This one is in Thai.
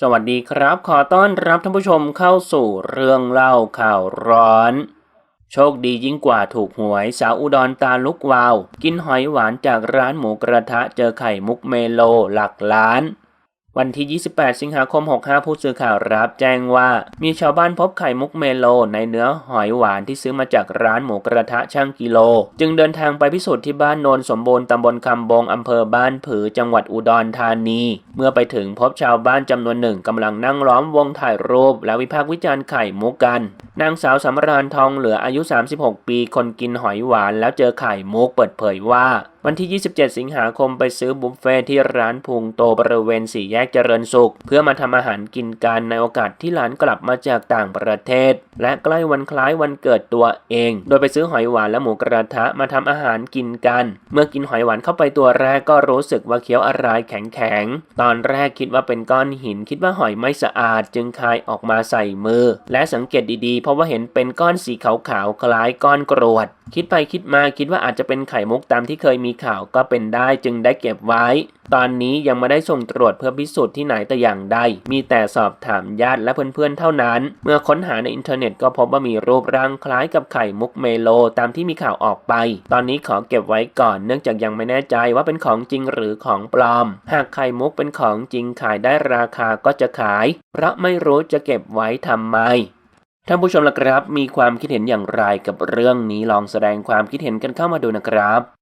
สวัสดีครับ ขอต้อนรับท่านผู้ชมเข้าสู่เรื่องเล่าข่าวร้อน โชคดียิ่งกว่าถูกหวย สาวอุดรตาลุกวาว กินหอยหวานจากร้านหมูกระทะเจอไข่มุกเมโลหลักล้าน วันที่ 28 สิงหาคม 65 ผู้สื่อข่าวรับแจ้งว่า มีชาวบ้านพบไข่มุกเมโลในเนื้อหอยหวานที่ซื้อมาจากร้านหมูกระทะช่างกิโล จึงเดินทางไปพิสูจน์ที่บ้านโนนสมบูรณ์ตำบลคำบงอำเภอบ้านผือจังหวัดอุดรธานี เมื่อไปถึงพบชาวบ้านจำนวนหนึ่งกำลังนั่งล้อมวงถ่ายรูป และวิพากษ์วิจารณ์ไข่มุกกัน นางสาวสำราญทองเหลืออายุ 36 ปี คนกินหอยหวานแล้วเจอไข่มุกเปิดเผยว่า วันที่ 27 สิงหาคมไปซื้อบุฟเฟ่ที่ร้านพุงโตบริเวณสี่แยกเจริญสุข เพื่อมาทำอาหารกินกันในโอกาสที่หลานกลับมาจากต่างประเทศ และใกล้วันคล้ายวันเกิดตัวเอง โดยไปซื้อหอยหวานและหมูกระทะมาทำอาหารกินกัน เมื่อกินหอยหวานเข้าไปตัวแรกก็รู้สึกว่าเคี้ยวอะไรแข็งๆ ตอนแรกคิดว่าเป็นก้อนหินคิดว่าหอยไม่สะอาดจึงคายออกมาใส่มือ และสังเกตดีๆ เพราะว่าเห็นเป็นก้อนสีขาวๆคล้ายก้อนกรวด คิดไปคิดมาคิดว่าอาจจะเป็นไข่มุกตามที่เคยมีข่าวก็เป็นได้จึงได้เก็บไว้ ตอนนี้ยังไม่ได้ส่งตรวจเพื่อพิสูจน์ที่ไหนแต่อย่างใด มีแต่สอบถามญาติและเพื่อนๆเท่านั้น เมื่อค้นหาในอินเทอร์เน็ตก็พบว่ามีรูปร่างคล้ายกับไข่มุกเมโลตามที่มีข่าวออกไป ตอนนี้ขอเก็บไว้ก่อน เนื่องจากยังไม่แน่ใจว่าเป็นของจริงหรือของปลอม หากไข่มุกเป็นของจริงขายได้ราคาก็จะขาย เพราะไม่รู้จะเก็บไว้ทำไมท่านผู้ชมล่ะครับ มีความคิดเห็นอย่างไรกับเรื่องนี้ลองแสดงความคิดเห็นกันเข้ามาดูนะครับ